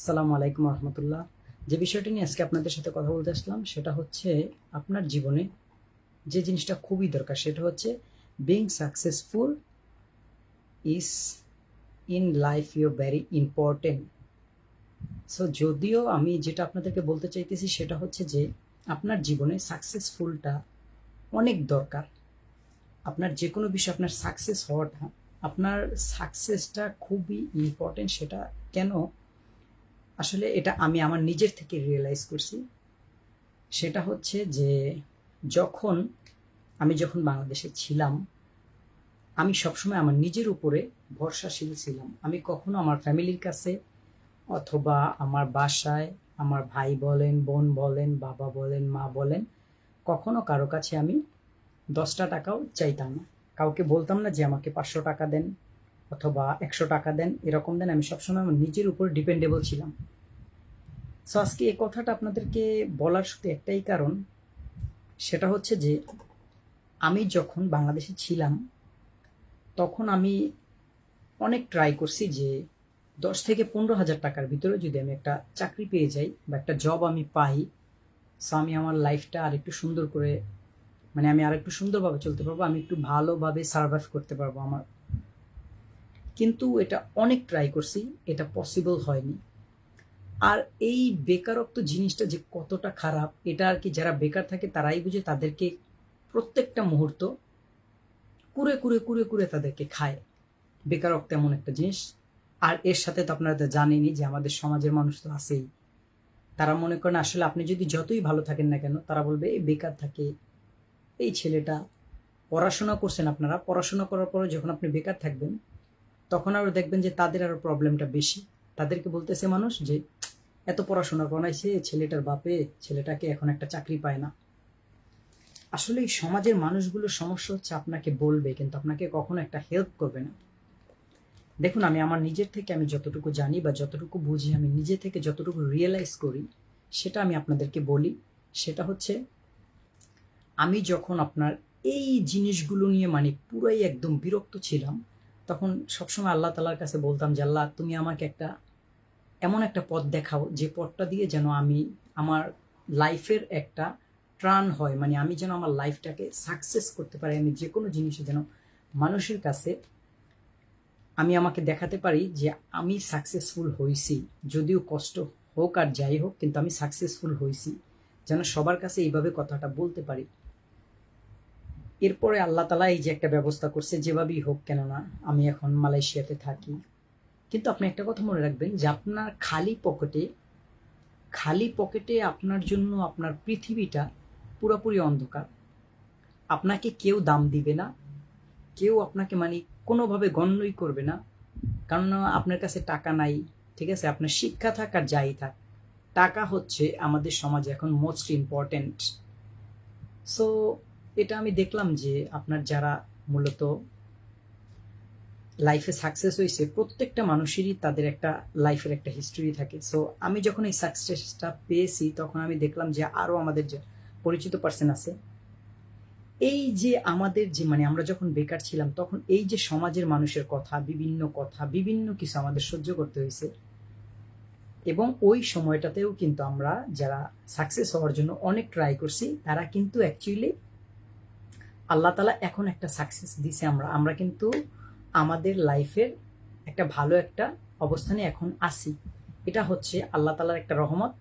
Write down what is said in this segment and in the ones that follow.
আসসালামু আলাইকুম রহমতুল্লাহ। যে বিষয়টি নিয়ে আজকে আপনাদের সাথে কথা বলতে আসলাম, সেটা হচ্ছে আপনার জীবনে যে জিনিসটা খুবই দরকার, সেটা হচ্ছে being successful is in life you very important so যদিও আমি যেটা আপনাদেরকে বলতে চাইতেছি, সেটা হচ্ছে যে আপনার জীবনে সাকসেসফুলটা অনেক দরকার। আপনার যে কোনো বিষয়ে আপনার সাকসেস হওয়াটা, আপনার সাকসেসটা খুবই ইম্পর্টেন্ট সেটা কেন আসলে এটা আমি আমার নিজের থেকে রিয়েলাইজ করছি। সেটা হচ্ছে যে যখন আমি যখন বাংলাদেশে ছিলাম, আমি সবসময় আমার নিজের উপরে ভরসাশীল ছিলাম। আমি কখনো আমার ফ্যামিলির কাছে অথবা আমার বাসায় আমার ভাই বলেন, বোন বলেন, বাবা বলেন, মা বলেন, কখনো কারও কাছে আমি দশটা টাকাও চাইতাম না। কাউকে বলতাম না যে আমাকে পাঁচশো টাকা দেন। অথবা একশো টাকা দেন, এরকম দেন, আমি সবসময় আমার নিজের উপর ডিপেন্ডেবল ছিলাম। সো আজকে এই কথাটা আপনাদেরকে বলার শুধু একটাই কারণ, সেটা হচ্ছে যে আমি যখন বাংলাদেশে ছিলাম, তখন আমি অনেক ট্রাই করছি যে দশ থেকে পনেরো হাজার টাকার ভিতরে যদি আমি একটা চাকরি পেয়ে যাই বা একটা জব আমি পাই সো আমি আমার লাইফটা আর একটু সুন্দর করে মানে আমি আর একটু সুন্দরভাবে চলতে পারব, আমি একটু ভালোভাবে সার্ভাইভ করতে পারব আমার কিন্তু এটা অনেক ট্রাই করছি, এটা পসিবল হয়নি। আর এই বেকারত্ব জিনিসটা যে কতটা খারাপ, এটা আর কি যারা বেকার থাকে তারাই বুঝে তাদেরকে প্রত্যেকটা মুহূর্ত কুরে কুরে কুরে কুরে তাদেরকে খায়। বেকারত্ব এমন একটা জিনিস। আর এর সাথে তো আপনারা তো জানেনই যে আমাদের সমাজের মানুষ তো আছেই। তারা মনে করেন আসলে আপনি যদি যতই ভালো থাকেন না কেন, তারা বলবে, এই বেকার থাকে, এই ছেলেটা, পড়াশোনা করছেন আপনারা। পড়াশোনা করার পরে যখন আপনি বেকার থাকবেন তখন আরও দেখবেন যে তাদের আরও প্রবলেমটা বেশি। তাদেরকে বলতেছে মানুষ যে, এত পড়াশোনা করাইছে, ছেলেটার বাপে, ছেলেটাকে এখন একটা চাকরি পায় না। আসলে এই সমাজের মানুষগুলোর সমস্যা হচ্ছে আপনাকে বলবে, কিন্তু আপনাকে কখনো একটা হেল্প করবে না। দেখুন, আমি আমার নিজের থেকে আমি যতটুকু জানি বা যতটুকু বুঝি, আমি নিজে থেকে যতটুকু রিয়েলাইজ করি, সেটা আমি আপনাদেরকে বলি। সেটা হচ্ছে, আমি যখন আপনার এই জিনিসগুলো নিয়ে মানে পুরাই একদম বিরক্ত ছিলাম তখন সবসময় আল্লাহ তালার কাছে বলতাম যে, আল্লাহ, তুমি আমাকে একটা, এমন একটা পথ দেখাও, যে পথটা দিয়ে যেন আমি আমার লাইফের একটা ট্রান হয় মানে আমি যেন আমার লাইফটাকে সাকসেস করতে পারি, আমি যে কোনো জিনিসে যেন মানুষের কাছে আমি আমাকে দেখাতে পারি যে আমি সাকসেসফুল হয়েছি যদিও কষ্ট হোক আর যাই হোক, কিন্তু আমি সাকসেসফুল হয়েছি যেন সবার কাছে এইভাবে কথাটা বলতে পারি। এরপরে আল্লাহ তালা এই যে একটা ব্যবস্থা করছে, যেভাবেই হোক কেননা আমি এখন মালয়েশিয়াতে থাকি। কিন্তু আপনি একটা কথা মনে রাখবেন যে আপনার খালি পকেটে খালি পকেটে আপনার জন্য আপনার পৃথিবীটা পুরোপুরি অন্ধকার। আপনাকে কেউ দাম দিবে না, কেউ আপনাকে মানে কোনোভাবে গণ্যই করবে না। কারণ আপনার কাছে টাকা নাই, ঠিক আছে? আপনার শিক্ষা থাক আর যাই থাক, টাকা হচ্ছে আমাদের সমাজে এখন মোস্ট ইম্পর্ট্যান্ট সো এটা আমি দেখলাম যে আপনার যারা মূলত লাইফে সাকসেস হয়েছে, প্রত্যেকটা মানুষেরই তাদের একটা লাইফের একটা হিস্টোরি থাকে। সো আমি যখন এই সাকসেসটা পেয়েছি, তখন আমি দেখলাম যে আরও আমাদের যে পরিচিত পার্সন আছে, এই যে আমাদের যে মানে আমরা যখন বেকার ছিলাম, তখন এই যে সমাজের মানুষের কথা, বিভিন্ন কথা, বিভিন্ন কিছু আমাদের সহ্য করতে হয়েছে। এবং ওই সময়টাতেও কিন্তু আমরা যারা সাকসেস হওয়ার জন্য অনেক ট্রাই করছি, তারা কিন্তু অ্যাকচুয়ালি আল্লাহ তালা এখন একটা সাকসেস দিছে আমরা। আমরা কিন্তু আমাদের লাইফের একটা ভালো একটা অবস্থানে এখন আসি এটা হচ্ছে আল্লাহ তালার একটা রহমত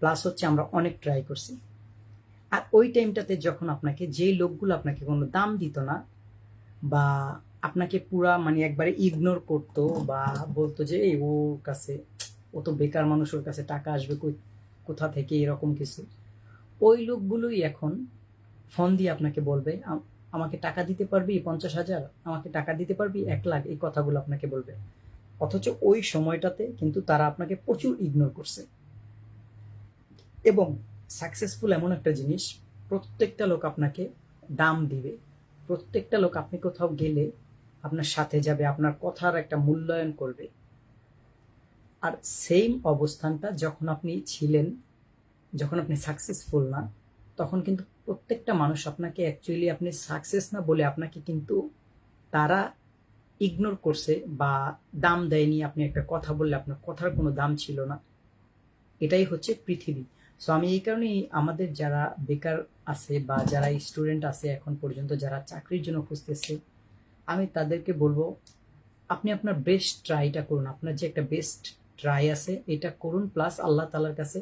প্লাস হচ্ছে আমরা অনেক ট্রাই করছি। আর ওই টাইমটাতে যখন আপনাকে যেই লোকগুলো আপনাকে কোনো দাম দিত না, বা আপনাকে পুরা মানে একবারে ইগনোর করতো, বা বলতো যে, এই ওর কাছে, ও তো বেকার মানুষ ওর কাছে টাকা আসবে কোথা থেকে? এরকম কিছু, ওই লোকগুলোই এখন ফোন দিয়ে আপনাকে বলবে, "আম- আমাকে টাকা দিতে পারবি পঞ্চাশ হাজার, আমাকে টাকা দিতে পারবি এক লাখ, এই কথাগুলো আপনাকে বলবে। অথচ ওই সময়টাতে কিন্তু তারা আপনাকে প্রচুর ইগনোর করছে। এবং সাকসেসফুল এমন একটা জিনিস, প্রত্যেকটা লোক আপনাকে দাম দিবে। প্রত্যেকটা লোক আপনি কোথাও গেলে আপনার সাথে যাবে, আপনার কথার একটা মূল্যায়ন করবে। আর সেম অবস্থানটা যখন আপনি ছিলেন, যখন আপনি সাকসেসফুল না, তখন কিন্তু প্রত্যেকটা মানুষ আপনাকে অ্যাকচুয়ালি আপনি সাকসেস না বলে আপনাকে কিন্তু তারা ইগনোর করছে বা দাম দেয়নি, আপনি একটা কথা বললে আপনার কথার কোনো দাম ছিল না। এটাই হচ্ছে পৃথিবী। সো আমি এই কারণেই আমাদের যারা বেকার আছে বা যারা স্টুডেন্ট আছে এখন পর্যন্ত, যারা চাকরির জন্য খুঁজতেছে, আমি তাদেরকে বলব, আপনি আপনার বেস্ট ট্রাইটা করুন। আপনার যে একটা বেস্ট ট্রাই আছে, এটা করুন প্লাস আল্লাহ তালার কাছে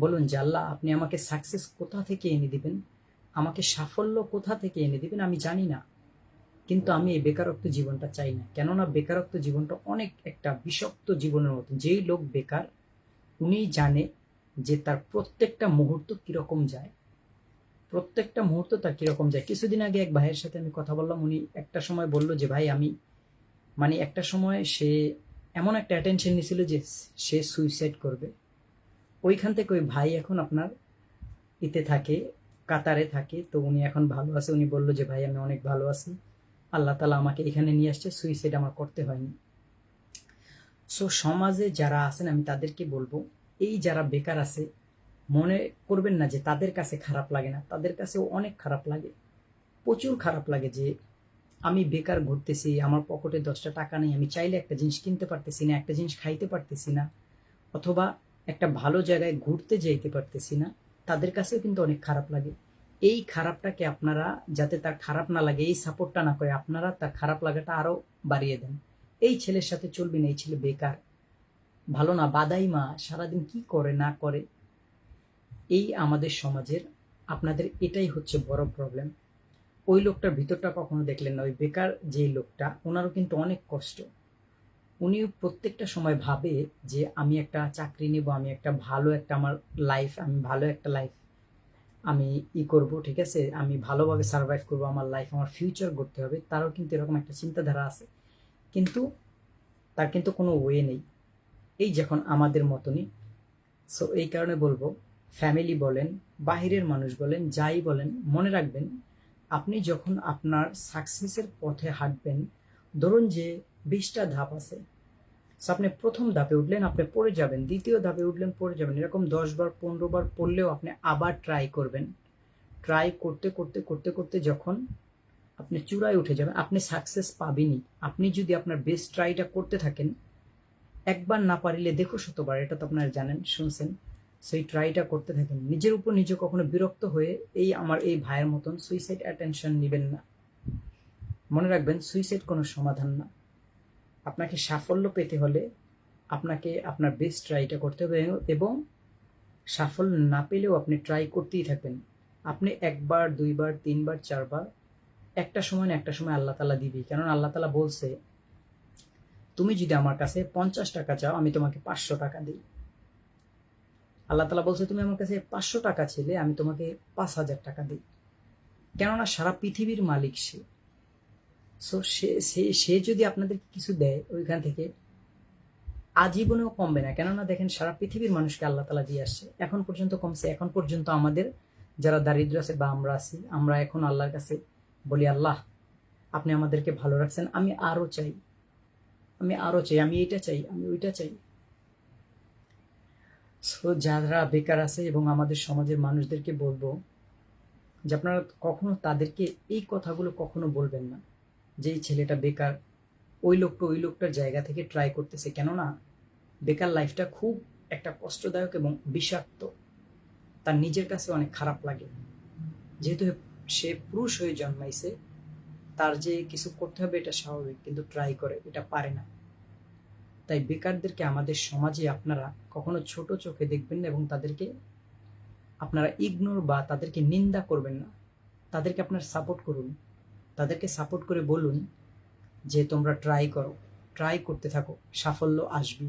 বলুন যে, আল্লাহ, আপনি আমাকে সাকসেস কোথা থেকে এনে দিবেন? আমাকে সাফল্য কোথা থেকে এনে দিবেন? আমি জানি না। কিন্তু আমি এই বেকারত্ব জীবনটা চাই না। কেননা বেকারত্ব জীবনটা অনেক একটা বিষাক্ত জীবনের মতো যেই লোক বেকার উনি জানে যে তার প্রত্যেকটা মুহূর্ত কীরকম যায়। প্রত্যেকটা মুহূর্ত তার কীরকম যায়। কিছুদিন আগে এক ভাইয়ের সাথে আমি কথা বললাম। উনি একটা সময় বলল যে, ভাই, আমি মানে একটা সময় সে এমন একটা অ্যাটেনশন নিছিল যে সে সুইসাইড করবে। ওইখান থেকে ওই ভাই এখন আপনার ইতে থাকে, কাতারে থাকে। তো উনি এখন ভালো আছে। উনি বলল যে, ভাই, আমি অনেক ভালো আছি। আল্লাহ তালা আমাকে এখানে নিয়ে আসছে। সুইসাইড আমার করতে হয়নি। সো সমাজে যারা আছেন, আমি তাদেরকে বলব, এই যারা বেকার আছে, মনে করবেন না যে, তাদের কাছে খারাপ লাগে না। তাদের কাছেও অনেক খারাপ লাগে। প্রচুর খারাপ লাগে যে, আমি বেকার ঘুরতেছি, আমার পকেটে দশটা টাকা নেই, আমি চাইলে একটা জিনিস কিনতে পারতেছি না, একটা জিনিস খাইতে পারতেছি না। অথবা একটা ভালো জায়গায় ঘুরতে যেতে পারতেছি না, তাদের কাছেও কিন্তু অনেক খারাপ লাগে। এই খারাপটাকে আপনারা যাতে তার খারাপ না লাগে, এই সাপোর্টটা না করে, আপনারা তার খারাপ লাগাটা আরও বাড়িয়ে দেন। এই ছেলের সাথে চলবে না, এই ছেলে বেকার। ভালো না বাদাই মা, সারাদিন কি করে না করে? এই আমাদের সমাজের, আপনাদের এটাই হচ্ছে বড় প্রবলেম ওই লোকটার ভিতরটা কখনো দেখলেন না, ওই বেকার যে লোকটা, ওনারও কিন্তু অনেক কষ্ট। উনি প্রত্যেকটা সময় ভাবে যে আমি একটা চাকরি নেব, আমি একটা ভালো একটা আমার লাইফ আমি ভালো একটা লাইফ আমি ই করব, ঠিক আছে? আমি ভালোভাবে সার্ভাইভ করব, আমার লাইফ আমার ফিউচার করতে হবে, তারও কিন্তু এরকম একটা চিন্তাধারা আছে। কিন্তু তার কিন্তু কোনো ওয়ে নেই। এই যখন আমাদের মতনই সো এই কারণে বলব ফ্যামিলি বলেন, বাহিরের মানুষ বলেন, যাই বলেন, মনে রাখবেন, আপনি যখন আপনার সাকসেসের পথে হাঁটবেন, ধরুন যে বিশটা ধাপ আছে। আপনি প্রথম ধাপে উঠলেন, আপনি পড়ে যাবেন। দ্বিতীয় ধাপে উঠলেন, পড়ে যাবেন। এরকম দশ বার, পনেরো বার পড়লেও আপনি আবার ট্রাই করবেন। ট্রাই করতে করতে করতে করতে যখন আপনি চূড়ায় উঠে যাবেন, আপনি সাকসেস পাবেনই। আপনি যদি আপনার বেস্ট ট্রাইটা করতে থাকেন, একবার না পারিলে দেখো শতবার, এটা তো আপনারা জানেন, শুনছেন, সেই ট্রাইটা করতে থাকেন। নিজের উপর নিজে কখনো বিরক্ত হয়ে এই আমার, এই ভাইয়ের মতন সুইসাইড অ্যাটেনশন নেবেন না। মনে রাখবেন সুইসাইড কোনো সমাধান না। আপনাকে সাফল্য পেতে হলে আপনাকে আপনার বেস্ট ট্রাইটা করতে হবে এবং সাফল্য না পেলেও আপনি ট্রাই করতেই থাকবেন। আপনি একবার, দুইবার, তিনবার, চারবার, একটা সময় না একটা সময় আল্লাহ তালা দিবি কেননা আল্লাহ তালা বলছে, তুমি যদি আমার কাছে পঞ্চাশ টাকা চাও, আমি তোমাকে পাঁচশো টাকা দিই। আল্লাহ তালা বলছে, তুমি আমার কাছে পাঁচশো টাকা ছিলে, আমি তোমাকে পাঁচ হাজার টাকা দিই। কেননা সারা পৃথিবীর মালিক সে। সো, সে সে যদি আপনাদের কিছু দেয় ওইখান থেকে, আজীবনেও কমবে না। কেননা দেখেন, সারা পৃথিবীর মানুষকে আল্লাহ তালা দিয়ে আসছে। এখন পর্যন্ত কমছে। এখন পর্যন্ত আমাদের যারা দারিদ্র আছে বা আমরা আছি, আমরা এখন আল্লাহর কাছে বলি, আল্লাহ, আপনি আমাদেরকে ভালো রাখছেন। আমি আরও চাই। আমি আরও চাই। আমি এইটা চাই। আমি ওইটা চাই। সো যারা বেকার আছে এবং আমাদের সমাজের মানুষদেরকে বলব, যে আপনারা কখনো তাদেরকে এই কথাগুলো কখনো বলবেন না। যে এই ছেলেটা বেকার, ওই লোকটা ওই লোকটার জায়গা থেকে ট্রাই করতেছে। কেননা, বেকার লাইফটা খুব একটা কষ্টদায়ক এবং বিষাক্ত। তার নিজের কাছে অনেক খারাপ লাগে। যেহেতু সে পুরুষ হয়ে জন্মাইছে, তার যে কিছু করতে হবে এটা স্বাভাবিক, কিন্তু ট্রাই করে, এটা পারে না। তাই বেকারদেরকে আমাদের সমাজে আপনারা কখনো ছোট চোখে দেখবেন না এবং তাদেরকে আপনারা ইগনোর বা তাদেরকে নিন্দা করবেন না। তাদেরকে আপনারা সাপোর্ট করুন। তাদেরকে সাপোর্ট করে বলুন যে তোমরা ট্রাই করো ট্রাই করতে থাকো, সাফল্য আসবি।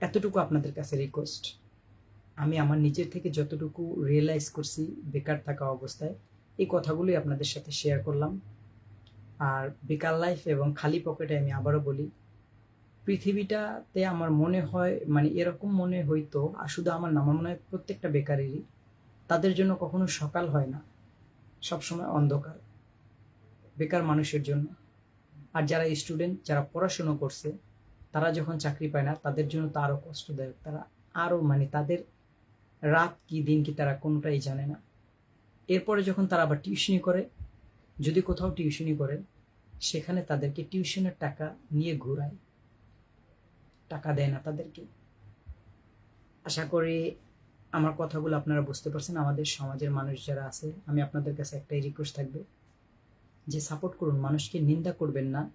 এতটুকু আপনাদের কাছে রিকোয়েস্ট আমি আমার নিজের থেকে যতটুকু রিয়েলাইজ করছি বেকার থাকা অবস্থায়, এই কথাগুলোই আপনাদের সাথে শেয়ার করলাম। আর বেকার লাইফ এবং খালি পকেটে আমি আবারও বলি, পৃথিবীটাতে আমার মনে হয় মানে এরকম মনে হইতো আর শুধু আমার না, আমার মনে হয় প্রত্যেকটা বেকারেরই, তাদের জন্য কখনো সকাল হয় না, সবসময় অন্ধকার। বেকার মানুষের জন্য। আর যারা স্টুডেন্ট যারা পড়াশুনো করছে, তারা যখন চাকরি পায় না, তাদের জন্য তো আরও কষ্টদায়ক। তারা আরও মানে তাদের রাত কি, দিন কি তারা কোনোটাই জানে না। এরপরে যখন তারা আবার টিউশনি করে, যদি কোথাও টিউশনি করে, সেখানে তাদেরকে টিউশনের টাকা নিয়ে ঘুরায়। টাকা দেয় না তাদেরকে। আশা করি আমার কথাগুলো আপনারা বুঝতে পারছেন। আমাদের সমাজের মানুষ যারা আছে, আমি আপনাদের কাছে একটাই রিকোয়েস্ট থাকবে যে সাপোর্ট করুন, মানুষকে নিন্দা করবেন না,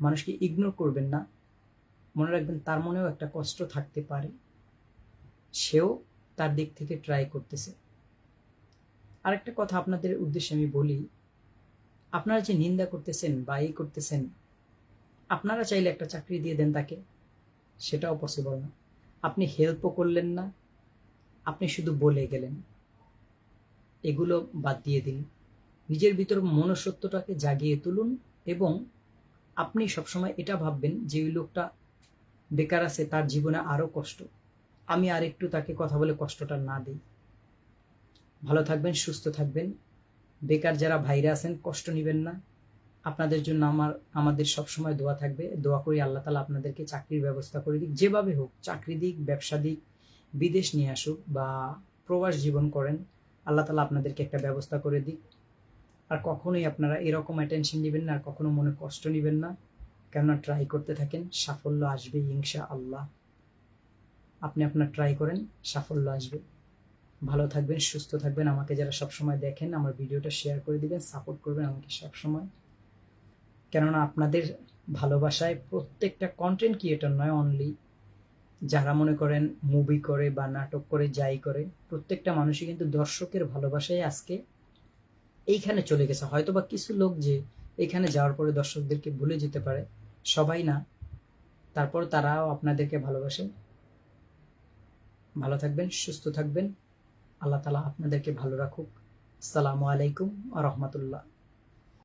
মানুষকে ইগনোর করবেন না। মনে রাখবেন তার মনেও একটা কষ্ট থাকতে পারে। সেও তার দিক থেকে ট্রাই করতেছে। আরেকটা কথা আপনাদের উদ্দেশ্যে আমি বলি, আপনারা যে নিন্দা করতেছেন বা এই করতেছেন, আপনারা চাইলে একটা চাকরি দিয়ে দেন তাকে, সেটাও পসিবল না। আপনি হেল্পও করলেন না, আপনি শুধু বলে গেলেন। এগুলো বাদ দিয়ে দিন। নিজের ভিতর মনুষ্যত্বটাকে জাগিয়ে তুলুন এবং আপনি সবসময় এটা ভাববেন যে ওই লোকটা বেকার আছে, তার জীবনে আরও কষ্ট। আমি আর একটু তাকে কথা বলে কষ্টটা না দিই। ভালো থাকবেন, সুস্থ থাকবেন। বেকার যারা ভাইরা আছেন, কষ্ট নেবেন না। আপনাদের জন্য আমার, আমাদের সবসময় দোয়া থাকবে। দোয়া করি আল্লাহ তালা আপনাদেরকে চাকরির ব্যবস্থা করে দিক। যেভাবে হোক, চাকরি দিক, ব্যবসা দিক, বিদেশ নিয়ে আসুক বা প্রবাস জীবন করেন, আল্লাহ তালা আপনাদেরকে একটা ব্যবস্থা করে দিক। আর কখনোই আপনারা এরকম অ্যাটেনশন নেবেন না আর কখনো মনে কষ্ট নেবেন না। কেননা ট্রাই করতে থাকেন, সাফল্য আসবে ইনশা আল্লাহ আপনি আপনার ট্রাই করেন, সাফল্য আসবে। ভালো থাকবেন, সুস্থ থাকবেন, আমাকে যারা সবসময় দেখেন, আমার ভিডিওটা শেয়ার করে দিবেন সাপোর্ট করবেন আমাকে সবসময়। কেননা আপনাদের ভালোবাসায় প্রত্যেকটা কন্টেন্ট ক্রিয়েটর নয় অনলি যারা মনে করেন মুভি করে বা নাটক করে, যাই করে, প্রত্যেকটা মানুষই কিন্তু দর্শকের ভালোবাসায় আজকে এইখানে চলে গেছে। হয়তো বা কিছু লোক যে এখানে যাওয়ার পরে দর্শকদেরকে ভুলে যেতে পারে, সবাই না। তারপর তারাও আপনাদেরকে ভালোবাসে। ভালো থাকবেন, সুস্থ থাকবেন। আল্লাহ তালা আপনাদেরকে ভালো রাখুক। আসসালামু আলাইকুম আ রহমতুল্লাহ।